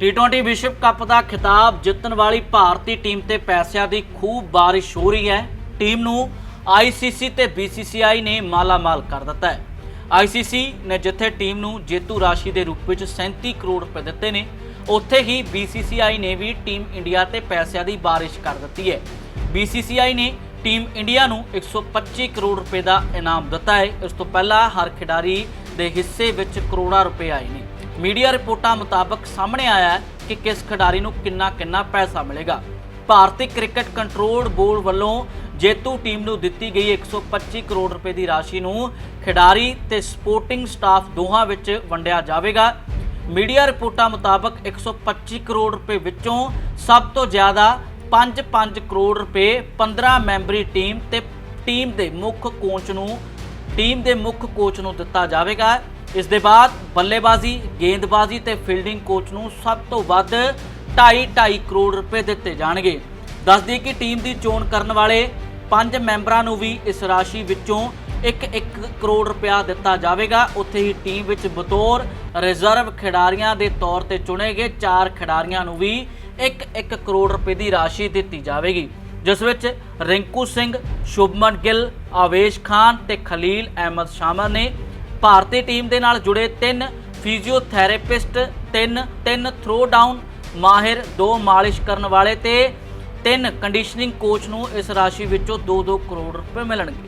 T20 ਵਿਸ਼ਵ cup ਦਾ ਖਿਤਾਬ ਜਿੱਤਣ ਵਾਲੀ ਭਾਰਤੀ ਟੀਮ ਤੇ ਪੈਸਿਆਂ ਦੀ ਖੂਬ ਬਾਰਿਸ਼ ਹੋ ਰਹੀ ਹੈ। ਟੀਮ ਨੂੰ ਆਈਸੀਸੀ ਤੇ ਬੀਸੀਸੀਆਈ ਨੇ ਮਾਲਾਮਾਲ ਕਰ ਦਿੱਤਾ ਹੈ। ਆਈਸੀਸੀ ਨੇ ਜਿੱਥੇ ਟੀਮ ਨੂੰ ਜੇਤੂ ਰਾਸ਼ੀ ਦੇ ਰੂਪ ਵਿੱਚ 37 ਕਰੋੜ ਰੁਪਏ ਦਿੱਤੇ ਨੇ, ਉੱਥੇ ਹੀ ਬੀਸੀਸੀਆਈ ਨੇ ਵੀ ਟੀਮ ਇੰਡੀਆ ਤੇ ਪੈਸਿਆਂ ਦੀ ਬਾਰਿਸ਼ ਕਰ ਦਿੱਤੀ ਹੈ। ਬੀਸੀਸੀਆਈ ਨੇ ਟੀਮ ਇੰਡੀਆ ਨੂੰ 125 ਕਰੋੜ ਰੁਪਏ ਦਾ ਇਨਾਮ ਦਿੱਤਾ ਹੈ। ਇਸ ਤੋਂ ਪਹਿਲਾਂ ਹਰ ਖਿਡਾਰੀ ਦੇ ਹਿੱਸੇ ਵਿੱਚ ਕਰੋੜਾਂ ਰੁਪਏ ਆਏ ਨੇ। ਮੀਡੀਆ ਰਿਪੋਰਟਾਂ ਮੁਤਾਬਕ ਸਾਹਮਣੇ ਆਇਆ ਹੈ ਕਿ ਕਿਸ ਖਿਡਾਰੀ ਨੂੰ ਕਿੰਨਾ ਕਿੰਨਾ ਪੈਸਾ ਮਿਲੇਗਾ। ਭਾਰਤੀ ਕ੍ਰਿਕਟ ਕੰਟਰੋਲ ਬੋਰਡ ਵੱਲੋਂ ਜੇਤੂ ਟੀਮ ਨੂੰ ਦਿੱਤੀ ਗਈ 125 ਕਰੋੜ ਰੁਪਏ ਦੀ ਰਾਸ਼ੀ ਨੂੰ ਖਿਡਾਰੀ ਤੇ ਸਪੋਰਟਿੰਗ ਸਟਾਫ ਦੋਹਾਂ ਵਿੱਚ ਵੰਡਿਆ ਜਾਵੇਗਾ। ਮੀਡੀਆ ਰਿਪੋਰਟਾਂ ਮੁਤਾਬਕ 125 ਕਰੋੜ ਰੁਪਏ ਵਿੱਚੋਂ ਸਭ ਤੋਂ ਜ਼ਿਆਦਾ 5-5 ਕਰੋੜ ਰੁਪਏ 15 ਮੈਂਬਰੀ ਟੀਮ ਤੇ ਟੀਮ ਦੇ ਮੁੱਖ ਕੋਚ ਨੂੰ ਟੀਮ ਦੇ ਮੁੱਖ ਕੋਚ ਨੂੰ ਦਿੱਤਾ ਜਾਵੇਗਾ। ਇਸ ਦੇ ਬਾਅਦ ਬੱਲੇਬਾਜ਼ੀ, ਗੇਂਦਬਾਜ਼ੀ ਤੇ ਫੀਲਡਿੰਗ ਕੋਚ ਨੂੰ ਸਭ ਤੋਂ ਵੱਧ 2.5 ਕਰੋੜ ਰੁਪਏ ਦਿੱਤੇ ਜਾਣਗੇ। ਦੱਸਦੀ ਕਿ ਟੀਮ ਦੀ ਚੋਣ ਕਰਨ ਵਾਲੇ ਪੰਜ ਮੈਂਬਰਾਂ ਨੂੰ ਵੀ ਇਸ ਰਾਸ਼ੀ ਵਿੱਚੋਂ 1-1 ਕਰੋੜ ਰੁਪਇਆ ਦਿੱਤਾ ਜਾਵੇਗਾ। ਉੱਥੇ ਹੀ ਟੀਮ ਵਿੱਚ ਬਤੌਰ ਰਿਜ਼ਰਵ ਖਿਡਾਰੀਆਂ ਦੇ ਤੌਰ ਤੇ ਚੁਣੇ ਗਏ ਚਾਰ ਖਿਡਾਰੀਆਂ ਨੂੰ ਵੀ 1-1 ਕਰੋੜ ਰੁਪਏ ਦੀ ਰਾਸ਼ੀ ਦਿੱਤੀ ਜਾਵੇਗੀ। ਜਿਸ ਵਿੱਚ ਰਿੰਕੂ ਸਿੰਘ, ਸ਼ੁਭਮਨ ਗਿੱਲ, ਆਵੇਸ਼ ਖਾਨ ਤੇ ਖਲੀਲ ਅਹਿਮਦ ਸ਼ਾਮਲ ਨੇ। ਭਾਰਤੀ ਟੀਮ ਦੇ ਨਾਲ ਜੁੜੇ ਤਿੰਨ ਫਿਜ਼ੀਓਥੈਰੇਪਿਸਟ, ਤਿੰਨ ਤਿੰਨ ਥਰੋ ਡਾਊਨ ਮਾਹਿਰ, ਦੋ ਮਾਲਿਸ਼ ਕਰਨ ਵਾਲੇ ਤੇ ਤਿੰਨ ਕੰਡੀਸ਼ਨਿੰਗ ਕੋਚ ਨੂੰ ਇਸ ਰਾਸ਼ੀ ਵਿੱਚੋਂ 2-2 ਕਰੋੜ ਰੁਪਏ ਮਿਲਣਗੇ।